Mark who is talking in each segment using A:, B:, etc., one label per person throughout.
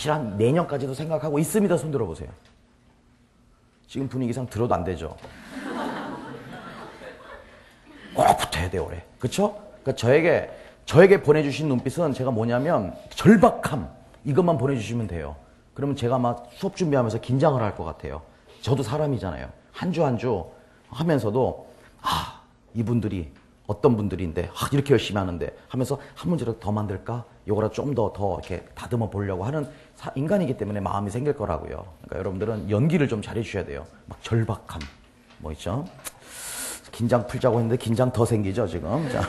A: 사실 한 내년까지도 생각하고 있습니다. 손 들어보세요. 지금 분위기상 들어도 안 되죠. 꼭 붙어야 돼요, 올해. 그쵸? 그러니까 저에게, 저에게 보내주신 눈빛은 제가 뭐냐면 절박함. 이것만 보내주시면 돼요. 그러면 제가 막 수업 준비하면서 긴장을 할 것 같아요. 저도 사람이잖아요. 한 주 한주 하면서도, 아, 이분들이 어떤 분들인데, 아, 이렇게 열심히 하는데 하면서 한 문제라도 더 만들까? 요거라 좀 더, 더 이렇게 다듬어 보려고 하는 사- 인간이기 때문에 마음이 생길 거라고요. 그러니까 여러분들은 연기를 좀 잘해 주셔야 돼요. 막 절박함. 뭐 있죠? 긴장 풀자고 했는데 긴장 더 생기죠, 지금. 자.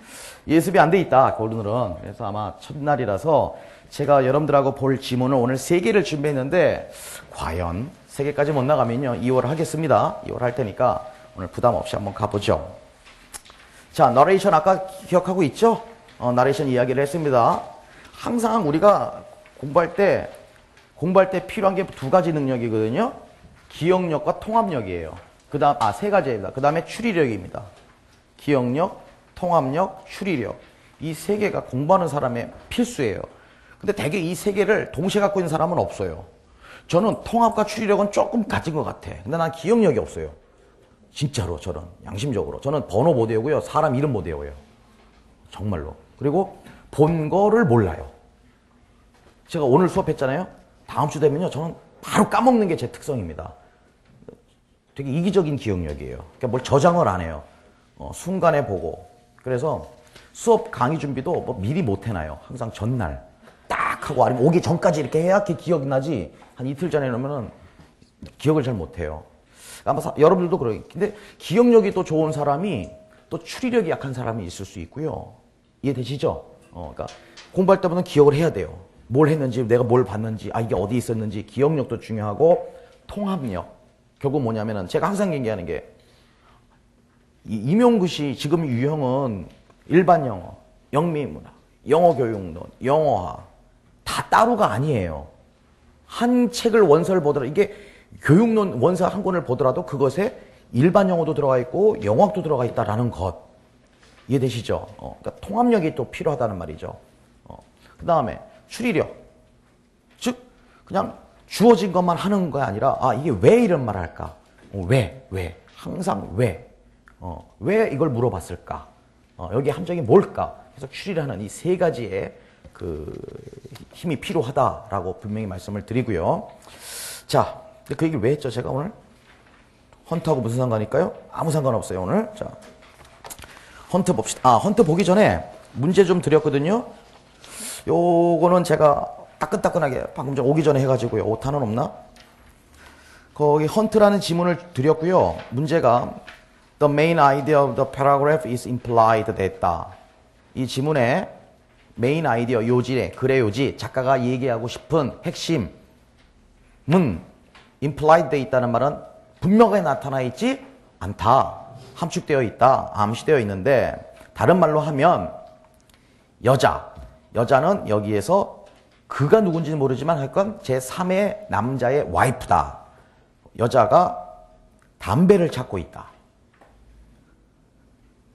A: 예습이 안 돼 있다, 오늘은. 그래서 아마 첫날이라서 제가 여러분들하고 볼 지문을 오늘 세 개를 준비했는데, 과연 세 개까지 못 나가면요, 2월 하겠습니다. 2월 할 테니까 오늘 부담 없이 한번 가보죠. 자, 너레이션 아까 기억하고 있죠? 어, 나레이션 이야기를 했습니다. 항상 우리가 공부할 때, 공부할 때 필요한 게 두 가지 능력이거든요. 기억력과 통합력이에요. 그 다음, 아, 세 가지입니다. 그 다음에 추리력입니다. 기억력, 통합력, 추리력. 이 세 개가 공부하는 사람의 필수예요. 근데 대개 이 세 개를 동시에 갖고 있는 사람은 없어요. 저는 통합과 추리력은 조금 가진 것 같아. 근데 난 기억력이 없어요. 진짜로 저는 양심적으로 저는 번호 못 외우고요 사람 이름 못 외워요 정말로 그리고 본 거를 몰라요 제가 오늘 수업했잖아요. 다음 주 되면요 저는 바로 까먹는 게 제 특성입니다. 되게 이기적인 기억력이에요. 그러니까 뭘 저장을 안 해요. 어, 순간에 보고. 그래서 수업 강의 준비도 뭐 미리 못 해놔요. 항상 전날. 딱 하고 아니면 오기 전까지 이렇게 해야 그 기억이 나지. 한 이틀 전에 놓으면은 기억을 잘 못 해요. 아마 사- 여러분들도 그래요. 근데 기억력이 또 좋은 사람이 또 추리력이 약한 사람이 있을 수 있고요. 이해되시죠? 어, 그러니까 공부할 때보다 기억을 해야 돼요. 뭘 했는지, 내가 뭘 봤는지, 아, 이게 어디 있었는지, 기억력도 중요하고, 통합력. 결국 뭐냐면은, 제가 항상 얘기하는 게, 이 임용굿이 지금 유형은 일반 영어, 영미문학, 영어 교육론, 영어화, 다 따로가 아니에요. 한 책을 원서를 보더라도 이게 교육론 원서 한 권을 보더라도 그것에 일반 영어도 들어가 있고 영어학도 들어가 있다라는 것 이해되시죠? 어, 그러니까 통합력이 또 필요하다는 말이죠. 어, 그 다음에 추리력, 즉 그냥 주어진 것만 하는 거 아니라 아 이게 왜 이런 말을 할까? 어, 왜? 왜? 항상 왜? 어, 왜 이걸 물어봤을까? 어, 여기 함정이 뭘까? 그래서 추리를 하는 이 세 가지의 그 힘이 필요하다라고 분명히 말씀을 드리고요. 자, 근데 그 얘기를 왜 했죠? 제가 오늘 헌트하고 무슨 상관일까요? 아무 상관없어요 오늘. 자, 헌트 봅시다. 아, 헌트 보기 전에 문제 좀 드렸거든요. 요거는 제가 따끈따끈하게 방금 전 오기 전에 해가지고요. 오타는 없나? 거기 헌트라는 지문을 드렸고요. 문제가 The main idea of the paragraph is implied 됐다. 이 지문의 메인 아이디어 요지에 글의 요지 작가가 얘기하고 싶은 핵심은 implied 돼 있다는 말은 분명하게 나타나 있지 않다. 함축되어 있다. 암시되어 있는데 다른 말로 하면 여자 여자는 여기에서 그가 누군지는 모르지만 할건 제3의 남자의 와이프다. 여자가 담배를 찾고 있다.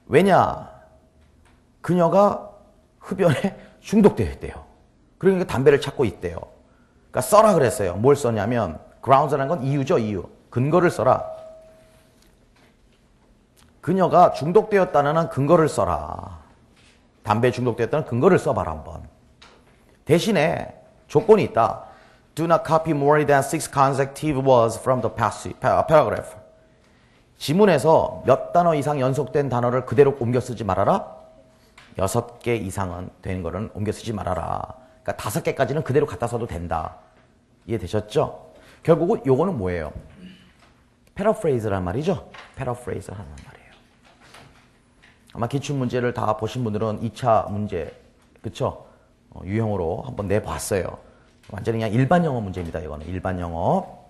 A: 왜냐? 그녀가 흡연에 중독되어 있대요. 그러니까 담배를 찾고 있대요. 그러니까 써라 그랬어요. 뭘 썼냐면 grounds라는 건 이유죠, 이유. 근거를 써라. 그녀가 중독되었다는 근거를 써라. 담배 중독되었다는 근거를 써봐라 한번. 대신에 조건이 있다. Do not copy more than six consecutive words from the paragraph. 지문에서 몇 단어 이상 연속된 단어를 그대로 옮겨 쓰지 말아라. 여섯 개 이상은 된 거는 옮겨 쓰지 말아라. 그러니까 다섯 개까지는 그대로 갖다 써도 된다. 이해되셨죠? 결국은 요거는 뭐예요? 패러프레이즈란 말이죠. 패러프레이즈 하는 말이에요. 아마 기출 문제를 다 보신 분들은 2차 문제, 그쵸? 어, 유형으로 한번 내봤어요. 완전히 그냥 일반 영어 문제입니다. 이거는 일반 영어.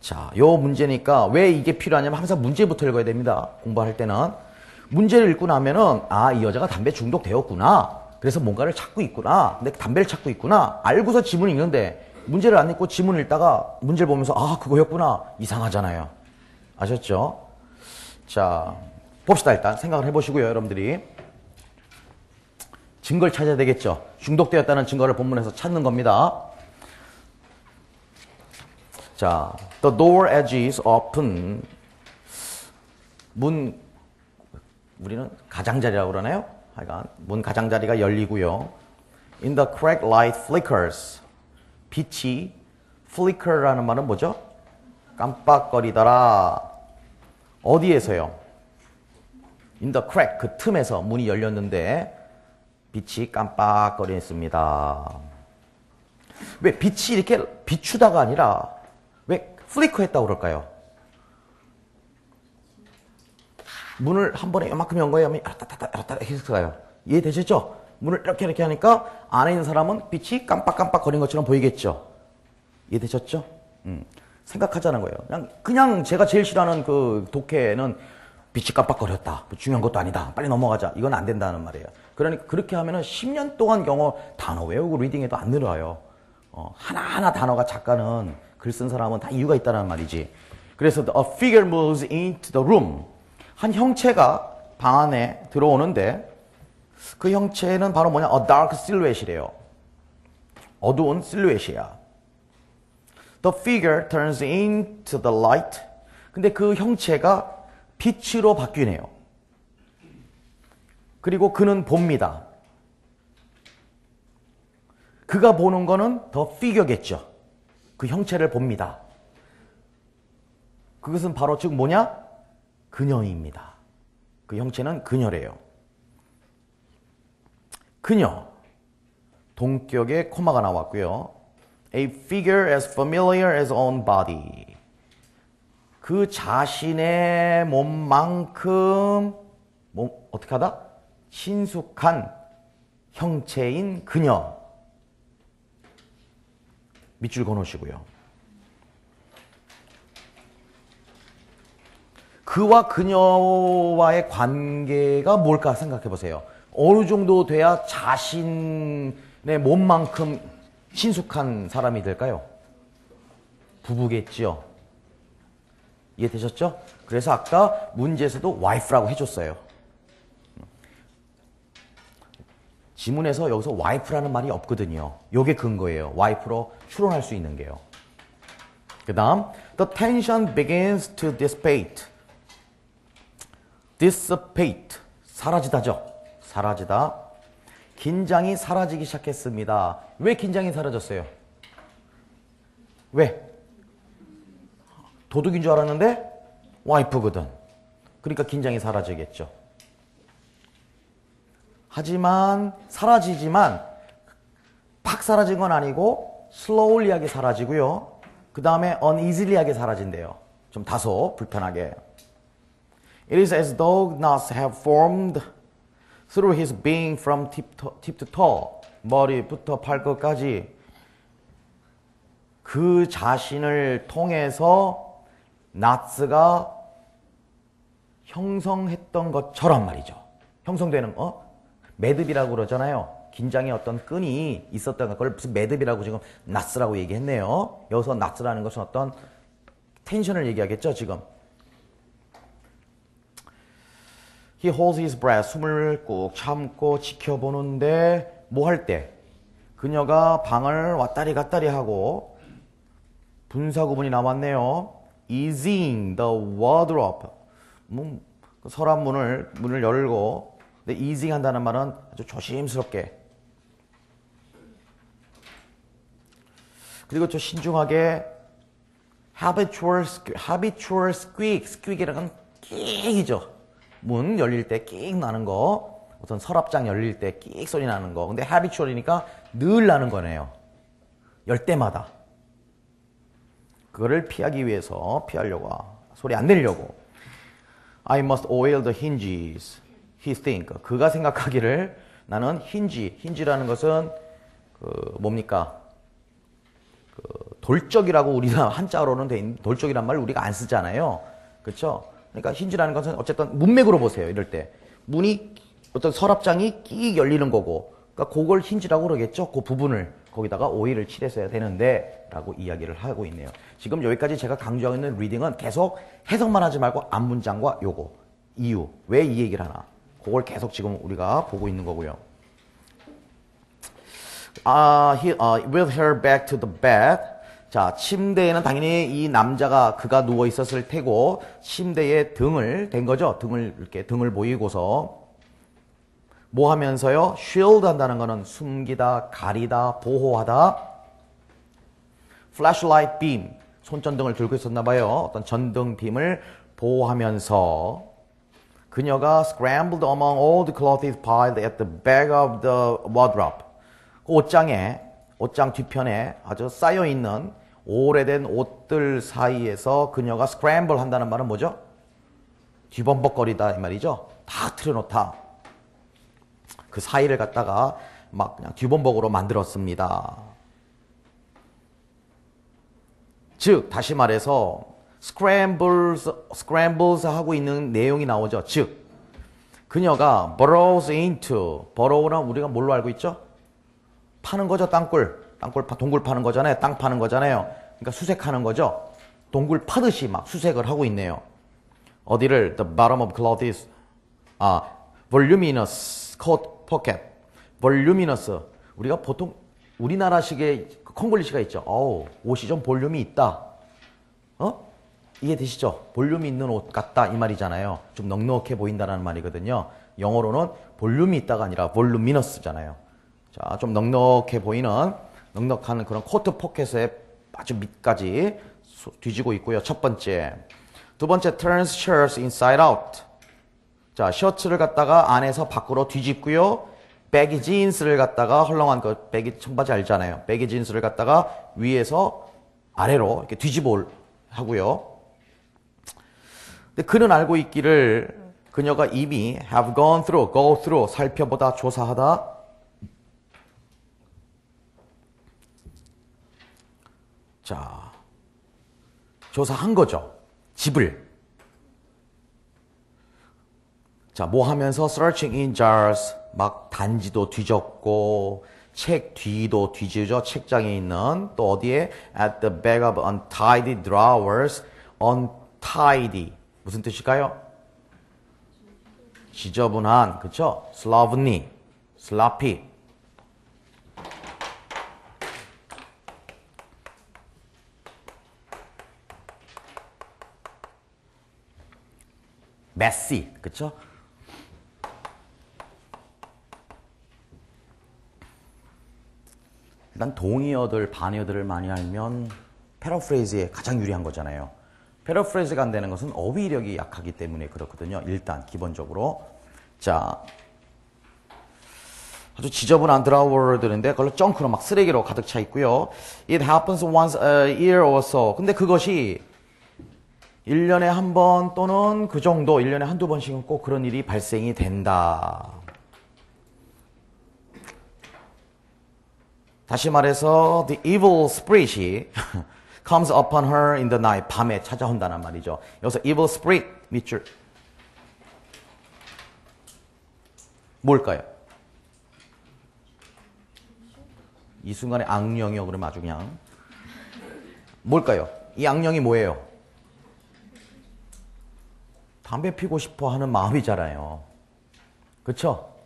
A: 자, 요 문제니까 왜 이게 필요하냐면 항상 문제부터 읽어야 됩니다. 공부할 때는. 문제를 읽고 나면은, 아, 이 여자가 담배 중독되었구나. 그래서 뭔가를 찾고 있구나. 근데 담배를 찾고 있구나. 알고서 지문을 읽는데, 문제를 안 읽고 지문을 읽다가 문제를 보면서, 아, 그거였구나. 이상하잖아요. 아셨죠? 자, 봅시다, 일단. 생각을 해보시고요, 여러분들이. 증거를 찾아야 되겠죠? 중독되었다는 증거를 본문에서 찾는 겁니다. 자, the door edge is open. 문, 우리는 가장자리라고 그러나요? 하여간, 문 가장자리가 열리고요. In the crack light flickers. 빛이, flicker라는 말은 뭐죠? 깜빡거리더라. 어디에서요? The crack, 그 틈에서 문이 열렸는데, 빛이 깜빡거렸습니다. 왜 빛이 이렇게 비추다가 아니라 왜 플리커 했다고 그럴까요? 문을 한 번에 이만큼 연 거예요? 따따따 따따 했을까요? 이해되셨죠? 문을 이렇게 이렇게 하니까 안에 있는 사람은 빛이 깜빡깜빡 거린 것처럼 보이겠죠? 이해되셨죠? 음, 생각하자는 거예요. 그냥, 그냥 제가 제일 싫어하는 그 독해는 빛이 깜빡거렸다. 뭐 중요한 것도 아니다. 빨리 넘어가자. 이건 안 된다는 말이에요. 그러니까 그렇게 하면은 10년 동안 영어 단어 외우고 리딩해도 안 늘어요. 어, 하나하나 단어가 작가는 글 쓴 사람은 다 이유가 있다는 말이지. 그래서 a figure moves into the room. 한 형체가 방 안에 들어오는데 그 형체는 바로 뭐냐? a dark silhouette이래요. 어두운 실루엣이야. The figure turns into the light. 근데 그 형체가 빛으로 바뀌네요. 그리고 그는 봅니다. 그가 보는 거는 더 피겨겠죠. 그 형체를 봅니다. 그것은 바로 즉 뭐냐? 그녀입니다. 그 형체는 그녀래요. 그녀. 동격에 코마가 나왔고요. A figure as familiar as own body. 그 자신의 몸만큼 몸 어떻게 하다? 친숙한 형체인 그녀. 밑줄 그어놓으시고요. 그와 그녀와의 관계가 뭘까 생각해 보세요. 어느 정도 돼야 자신의 몸만큼 친숙한 사람이 될까요? 부부겠지요. 이해되셨죠? 그래서 아까 문제에서도 와이프라고 해줬어요. 지문에서 여기서 와이프라는 말이 없거든요. 요게 근거예요. 와이프로 추론할 수 있는 게요. 그 다음 The tension begins to dissipate. dissipate. 사라지다죠. 사라지다. 긴장이 사라지기 시작했습니다. 왜 긴장이 사라졌어요? 왜? 도둑인 줄 알았는데 와이프거든. 그러니까 긴장이 사라지겠죠. 하지만 사라지지만 팍 사라진 건 아니고 slowly하게 사라지고요. 그 다음에 uneasyly하게 사라진대요. 좀 다소 불편하게. It is as though knots have formed through his being from tip to, tip to toe. 머리부터 발끝까지 그 자신을 통해서 나츠가 형성했던 것처럼 말이죠. 형성되는 거. 매듭이라고 그러잖아요. 긴장의 어떤 끈이 있었던 그걸 무슨 매듭이라고 지금 나스라고 얘기했네요. 여기서 나스라는 것은 어떤 텐션을 얘기하겠죠, 지금. He holds his breath. 숨을 꾹 참고 지켜보는데 뭐 할 때? 그녀가 방을 왔다리 갔다리 하고 분사구문이 남았네요. Easing the wardrobe. 문, 서랍 문을 문을 열고 근데 easing 한다는 말은 아주 조심스럽게 그리고 좀 신중하게 habitual, habitual squeak, squeak이라는 끽이죠. 문 열릴 때끽 나는 거, 어떤 서랍장 열릴 때끽 소리 나는 거. 근데 habitual이니까 늘 나는 거네요. 열 때마다. 그거를 피하기 위해서 피하려고 소리 안 내려고. I must oil the hinges. He think. 그가 생각하기를 나는 힌지. 힌지라는 것은 그 뭡니까? 그 돌적이라고 우리가 한자어로는 돼 있는 돌적이란 말을 우리가 안 쓰잖아요. 그렇죠? 그러니까 힌지라는 것은 어쨌든 문맥으로 보세요. 이럴 때 문이 어떤 서랍장이 끼 열리는 거고, 그러니까 그걸 힌지라고 그러겠죠. 그 부분을 거기다가 오일을 칠했어야 되는데 라고 이야기를 하고 있네요. 지금 여기까지 제가 강조하고 있는 리딩은 계속 해석만 하지 말고 앞문장과 요거 이유 왜 이 얘기를 하나 그걸 계속 지금 우리가 보고 있는 거고요. uh, he, uh, with her back to the bed. 자, 침대에는 당연히 이 남자가 그가 누워 있었을 테고 침대에 등을 댄 거죠. 등을 이렇게 등을 보이고서 뭐 하면서요? shield 한다는 거는 숨기다, 가리다, 보호하다. flashlight beam 손전등을 들고 있었나 봐요. 어떤 전등 빔을 보호하면서 그녀가 scrambled among all the clothes piled at the back of the wardrobe. 그 옷장에 옷장 뒤편에 아주 쌓여 있는 오래된 옷들 사이에서 그녀가 scramble 한다는 말은 뭐죠? 뒤범벅거리다 이 말이죠. 다 틀어놓다. 그 사이를 갖다가 막 그냥 뒤범벅으로 만들었습니다. 즉 다시 말해서 scrambles scrambles 하고 있는 내용이 나오죠. 즉 그녀가 burrows into burrow는 우리가 뭘로 알고 있죠? 파는 거죠, 땅굴. 땅굴 파 동굴 파는 거잖아요. 땅 파는 거잖아요. 그러니까 수색하는 거죠. 동굴 파듯이 막 수색을 하고 있네요. 어디를 the bottom of clothes 아 voluminous coat pocket voluminous 우리가 보통 우리나라식의 콩글리시가 있죠. 어우, 옷이 좀 볼륨이 있다. 어? 이해되시죠? 볼륨이 있는 옷 같다 이 말이잖아요. 좀 넉넉해 보인다는 말이거든요. 영어로는 볼륨이 있다가 아니라 볼루미너스잖아요. 자, 좀 넉넉해 보이는 넉넉한 그런 코트 포켓의 아주 밑까지 뒤지고 있고요. 첫 번째. 두 번째, turns shirts inside out. 자, 셔츠를 갖다가 안에서 밖으로 뒤집고요. 배기 진스를 갖다가 헐렁한 그 배기 청바지 알잖아요. 배기 진스를 갖다가 위에서 아래로 이렇게 뒤집어 하고요. 근데 그는 알고 있기를 그녀가 이미 have gone through, go through, 살펴보다, 조사하다. 자, 조사한 거죠. 집을. 자, 뭐 하면서 searching in jars, 막 단지도 뒤졌고, 책 뒤도 뒤지죠. 책장에 있는 또 어디에 at the back of untidy drawers, untidy 무슨 뜻일까요? 지저분한 그쵸? slovenly, sloppy. messy 그쵸? 일단 동의어들, 반의어들을 많이 알면 패러프레이즈에 가장 유리한 거잖아요. 패러프레이즈가 안 되는 것은 어휘력이 약하기 때문에 그렇거든요. 일단 기본적으로. 자, 아주 지저분한 드라워들인데 그걸로 쩡크로 막 쓰레기로 가득 차 있고요. It happens once a year or so. 근데 그것이 1년에 한 번 또는 그 정도, 1년에 한두 번씩은 꼭 그런 일이 발생이 된다. 다시 말해서 the evil spirit이 comes upon her in the night 밤에 찾아온다는 말이죠. 여기서 evil spirit 밑줄 뭘까요? 이 순간에 악령이요 그러면 아주 그냥 뭘까요? 이 악령이 뭐예요? 담배 피고 싶어 하는 마음이잖아요. 그렇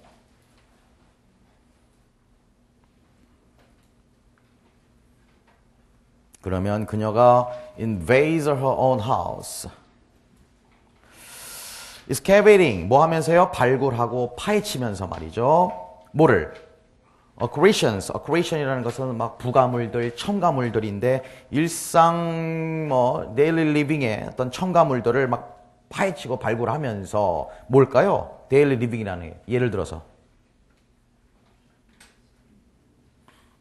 A: 그러면 그녀가 invades her own house. excavating 뭐 하면서요? 발굴하고 파헤치면서 말이죠. 뭐를? accretions, accretion이라는 것은 막 부가물들, 첨가물들인데 일상 뭐 daily living의 어떤 첨가물들을 막 파헤치고 발굴하면서 뭘까요? daily living이라는 게 예를 들어서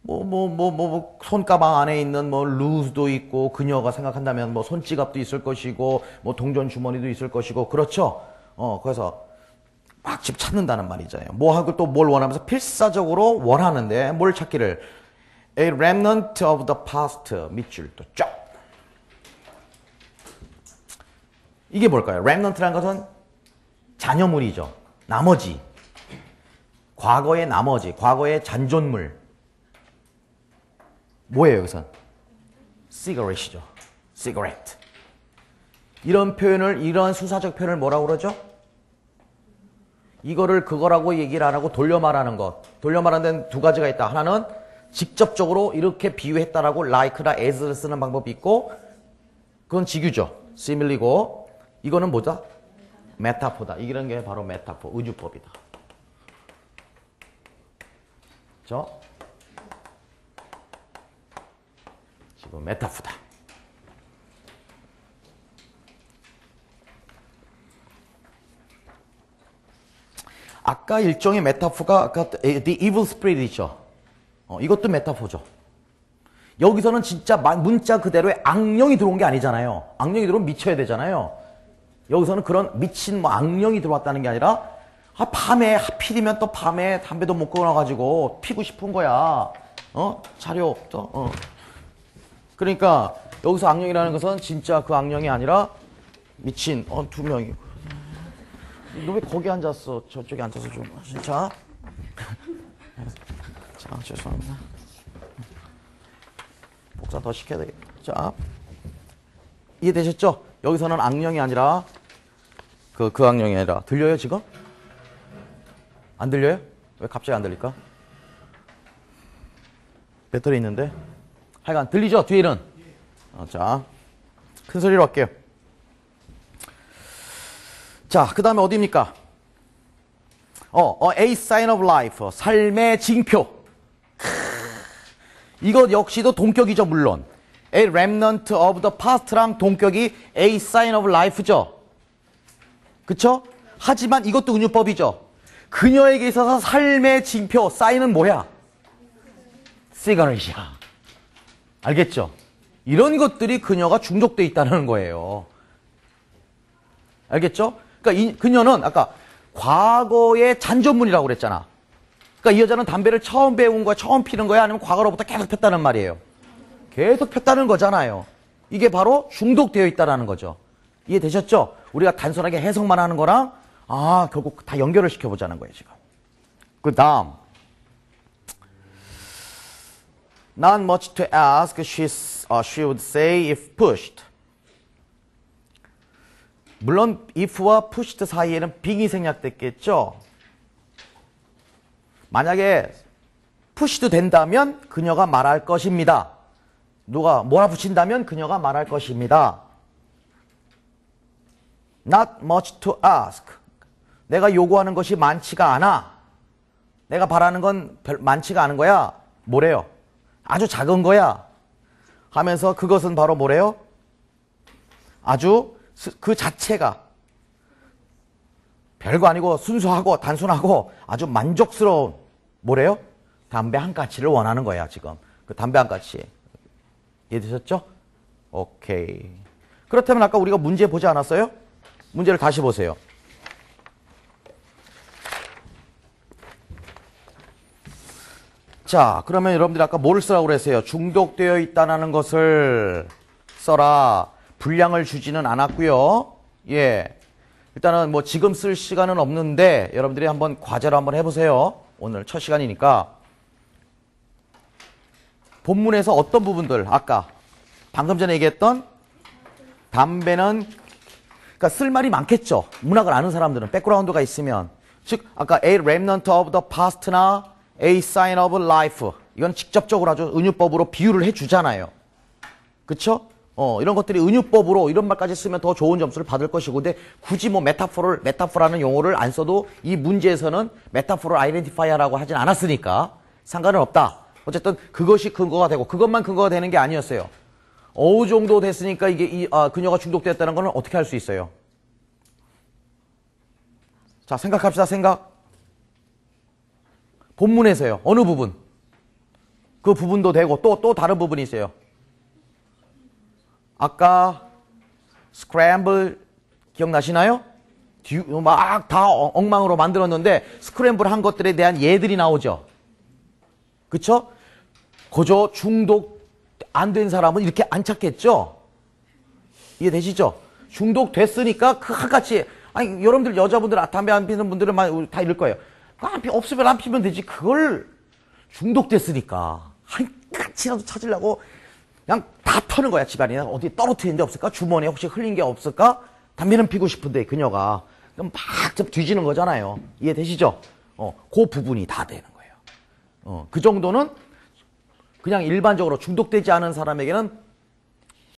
A: 뭐, 뭐, 뭐, 뭐, 뭐, 손가방 안에 있는 뭐, 루즈도 있고, 그녀가 생각한다면 뭐, 손지갑도 있을 것이고, 뭐, 동전 주머니도 있을 것이고, 그렇죠? 어, 그래서 막 집 찾는다는 말이잖아요. 뭐 하고 또 뭘 원하면서 필사적으로 원하는데, 뭘 찾기를. A remnant of the past. 밑줄 또 쫙. 이게 뭘까요? remnant라는 것은 잔여물이죠. 나머지. 과거의 나머지, 과거의 잔존물. 뭐예요, 여기선? cigarette이죠. cigarette. 이런 표현을, 이런 수사적 표현을 뭐라고 그러죠? 이거를 그거라고 얘기를 안 하고 돌려 말하는 것. 돌려 말하는 데는 두 가지가 있다. 하나는 직접적으로 이렇게 비유했다라고 like나 as를 쓰는 방법이 있고 그건 직유죠. similarly고 이거는 뭐다? 메타포다. 이런 게 바로 메타포, 의주법이다. 저 지금 메타포다. 아까 일종의 메타포가 아까 the evil spirit 있죠. 어, 이것도 메타포죠. 여기서는 진짜 문자 그대로의 악령이 들어온 게 아니잖아요. 악령이 들어오면 미쳐야 되잖아요. 여기서는 그런 미친 뭐 악령이 들어왔다는 게 아니라 아, 밤에 하필이면 또 밤에 담배도 못 끊어가지고 피고 싶은 거야. 어? 자료 없다. 어. 그러니까 여기서 악령이라는 것은 진짜 그 악령이 아니라 미친 어, 두 명이. 너 왜 거기 앉았어? 저쪽에 앉아서 좀. 자. 자, 죄송합니다. 복사 더 시켜야 되겠다. 자. 이해되셨죠? 여기서는 악령이 아니라 그, 그 악령이 아니라 들려요 지금? 안 들려요? 왜 갑자기 안 들릴까? 배터리 있는데 하여간 들리죠? 뒤에 는 어, 자, 큰 소리로 할게요 자, 그 다음에 어디입니까? 어, 어, A sign of life 삶의 징표 이것 역시도 동격이죠 물론 A remnant of the past랑 동격이 A sign of life죠. 그쵸? 하지만 이것도 은유법이죠. 그녀에게 있어서 삶의 징표, 사인은 뭐야? 시그널이야. 알겠죠? 이런 것들이 그녀가 중독돼 있다는 거예요. 알겠죠? 그러니까 이, 그녀는 아까 과거의 잔존문이라고 그랬잖아. 그러니까 이 여자는 담배를 처음 배운 거야, 처음 피는 거야, 아니면 과거로부터 계속 폈다는 말이에요. 계속 폈다는 거잖아요. 이게 바로 중독되어 있다는 거죠. 이해되셨죠? 우리가 단순하게 해석만 하는 거랑 아 결국 다 연결을 시켜보자는 거예요 지금. 그 다음 Not much to ask, She's, uh, she would say if pushed. 물론 if와 pushed 사이에는 빙이 생략됐겠죠. 만약에 pushed 된다면 그녀가 말할 것입니다. 누가 몰아붙인다면 그녀가 말할 것입니다. Not much to ask. 내가 요구하는 것이 많지가 않아. 내가 바라는 건 별, 많지가 않은 거야. 뭐래요? 아주 작은 거야. 하면서 그것은 바로 뭐래요? 아주 그 자체가 별거 아니고 순수하고 단순하고 아주 만족스러운 뭐래요? 담배 한 가치를 원하는 거야 지금. 그 담배 한 가치. 이해되셨죠? 오케이. 그렇다면 아까 우리가 문제 보지 않았어요? 문제를 다시 보세요. 자, 그러면 여러분들이 아까 뭘 쓰라고 그랬어요? 중독되어 있다는 것을 써라. 분량을 주지는 않았고요. 예. 일단은 뭐 지금 쓸 시간은 없는데 여러분들이 한번 과제로 한번 해보세요. 오늘 첫 시간이니까. 본문에서 어떤 부분들 아까 방금 전에 얘기했던 담배는 그러니까 쓸 말이 많겠죠. 문학을 아는 사람들은 백그라운드가 있으면 즉 아까 a remnant of the past나 a sign of life 이건 직접적으로 아주 은유법으로 비유를 해주잖아요. 그쵸? 어, 이런 것들이 은유법으로 이런 말까지 쓰면 더 좋은 점수를 받을 것이고 근데 굳이 뭐 메타포를 메타포라는 용어를 안 써도 이 문제에서는 메타포를 아이덴티파이어라고 하진 않았으니까 상관은 없다. 어쨌든 그것이 근거가 되고 그것만 근거가 되는 게 아니었어요. 어느 정도 됐으니까 이게 이, 아, 그녀가 중독됐다는 거는 어떻게 할 수 있어요? 자, 생각합시다. 생각. 본문에서요. 어느 부분? 그 부분도 되고 또 또 다른 부분이 있어요. 아까 스크램블 기억나시나요? 막 다 엉망으로 만들었는데 스크램블 한 것들에 대한 예들이 나오죠. 그쵸? 그저 중독 안 된 사람은 이렇게 안 찾겠죠? 이해되시죠? 중독됐으니까 그같이 아니 여러분들 여자분들 아, 담배 안 피는 분들은 다 이럴 거예요. 안 피, 없으면 안 피면 되지. 그걸 중독됐으니까 한 가지라도 찾으려고 그냥 다 터는 거야 집안이 어디 떨어뜨린 데 없을까? 주머니에 혹시 흘린 게 없을까? 담배는 피고 싶은데 그녀가 그럼 막좀 뒤지는 거잖아요. 이해되시죠? 어, 그 부분이 다 되는 거예요. 어, 그 정도는 그냥 일반적으로 중독되지 않은 사람에게는